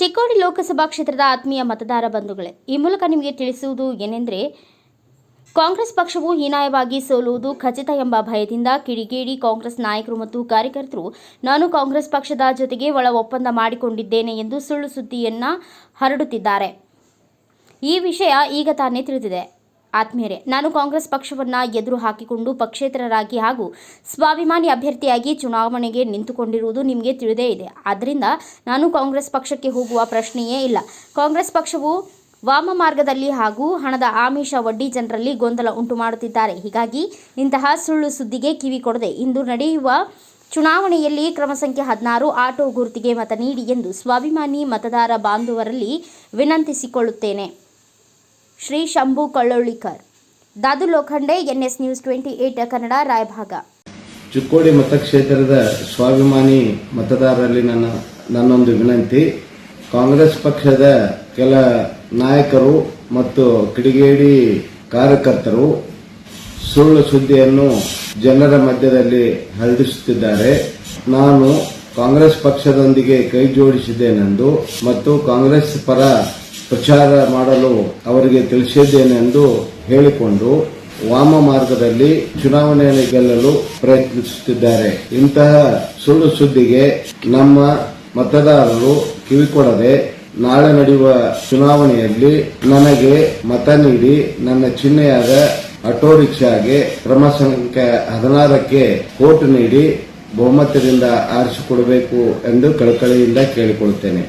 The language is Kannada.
ಚಿಕ್ಕೋಡಿ ಲೋಕಸಭಾ ಕ್ಷೇತ್ರದ ಆತ್ಮೀಯ ಮತದಾರ ಬಂಧುಗಳೇ, ಈ ಮೂಲಕ ನಿಮಗೆ ತಿಳಿಸುವುದು ಏನೆಂದರೆ, ಕಾಂಗ್ರೆಸ್ ಪಕ್ಷವು ಹೀನಾಯವಾಗಿ ಸೋಲುವುದು ಖಚಿತ ಎಂಬ ಭಯದಿಂದ ಕಿಡಿಗೇಡಿ ಕಾಂಗ್ರೆಸ್ ನಾಯಕರು ಮತ್ತು ಕಾರ್ಯಕರ್ತರು, ನಾನು ಕಾಂಗ್ರೆಸ್ ಪಕ್ಷದ ಜೊತೆಗೆ ಒಳ ಒಪ್ಪಂದ ಮಾಡಿಕೊಂಡಿದ್ದೇನೆ ಎಂದು ಸುಳ್ಳು ಸುದ್ದಿಯನ್ನು ಹರಡುತ್ತಿದ್ದಾರೆ. ಈ ವಿಷಯ ಈಗ ತಾನೇ ತಿಳಿದಿದೆ. ಆತ್ಮೀಯರೇ, ನಾನು ಕಾಂಗ್ರೆಸ್ ಪಕ್ಷವನ್ನ ಎದುರು ಹಾಕಿಕೊಂಡು ಪಕ್ಷೇತರರಾಗಿ ಹಾಗೂ ಸ್ವಾಭಿಮಾನಿ ಅಭ್ಯರ್ಥಿಯಾಗಿ ಚುನಾವಣೆಗೆ ನಿಂತುಕೊಂಡಿರುವುದು ನಿಮಗೆ ತಿಳಿದೇ ಇದೆ. ಆದ್ದರಿಂದ ನಾನು ಕಾಂಗ್ರೆಸ್ ಪಕ್ಷಕ್ಕೆ ಹೋಗುವ ಪ್ರಶ್ನೆಯೇ ಇಲ್ಲ. ಕಾಂಗ್ರೆಸ್ ಪಕ್ಷವು ವಾಮ ಮಾರ್ಗದಲ್ಲಿ ಹಾಗೂ ಹಣದ ಆಮಿಷ ಒಡ್ಡಿ ಜನರಲ್ಲಿ ಗೊಂದಲ ಉಂಟು ಮಾಡುತ್ತಿದ್ದಾರೆ. ಹೀಗಾಗಿ ಇಂತಹ ಸುಳ್ಳು ಸುದ್ದಿಗೆ ಕಿವಿ ಕೊಡದೆ ಇಂದು ನಡೆಯುವ ಚುನಾವಣೆಯಲ್ಲಿ ಕ್ರಮ ಸಂಖ್ಯೆ ಹದಿನಾರು ಆಟೋ ಗುರುತಿಗೆ ಮತ ನೀಡಿ ಎಂದು ಸ್ವಾಭಿಮಾನಿ ಮತದಾರ ಬಾಂಧವರಲ್ಲಿ ವಿನಂತಿಸಿಕೊಳ್ಳುತ್ತೇನೆ. Shri Shambhu Kallollikar. Dadu Lokhande, NS news twenty eight Kannada, Raybag. Chikkodi ಮತಕ್ಷೇತ್ರದ ಸ್ವಾಭಿಮಾನಿ ಮತದಾರರಲ್ಲಿ ನನ್ನ, ನನ್ನೊಂದು ವಿನಂತಿ. ಕಾಂಗ್ರೆಸ್ ಪಕ್ಷದ ಕೆಲ ನಾಯಕರು ಮತ್ತು ಕಿಡಿಗೇಡಿ ಕಾರ್ಯಕರ್ತರು ಸುಳ್ಳು ಸುದ್ದಿಯನ್ನು ಜನರ ಮಧ್ಯದಲ್ಲಿ ಹರಡಿಸುತ್ತಿದ್ದಾರೆ. ನಾನು ಕಾಂಗ್ರೆಸ್ ಪಕ್ಷದೊಂದಿಗೆ ಕೈ ಜೋಡಿಸಿದ್ದೇನೆಂದು ಮತ್ತು ಕಾಂಗ್ರೆಸ್ ಪರ ಪ್ರಚಾರ ಮಾಡಲು ಅವರಿಗೆ ತಿಳಿಸಿದ್ದೇನೆಂದು ಹೇಳಿಕೊಂಡು ವಾಮ ಮಾರ್ಗದಲ್ಲಿ ಚುನಾವಣೆಯನ್ನು ಗೆಲ್ಲಲು ಪ್ರಯತ್ನಿಸುತ್ತಿದ್ದಾರೆ. ಇಂತಹ ಸುಳ್ಳು ಸುದ್ದಿಗೆ ನಮ್ಮ ಮತದಾರರು ಕಿವಿಕೊಡದೆ ನಾಳೆ ನಡೆಯುವ ಚುನಾವಣೆಯಲ್ಲಿ ನನಗೆ ಮತ ನೀಡಿ ನನ್ನ ಚಿಹ್ನೆಯಾದ ಆಟೋ ರಿಕ್ಷಾಗೆ ಕ್ರಮ ಸಂಖ್ಯೆ ಹದಿನಾರಕ್ಕೆ ಕೋಟ್ ನೀಡಿ ಬಹುಮತದಿಂದ ಆರಿಸಿಕೊಡಬೇಕು ಎಂದು ಕಳಕಳಿಯಿಂದ ಕೇಳಿಕೊಳ್ಳುತ್ತೇನೆ.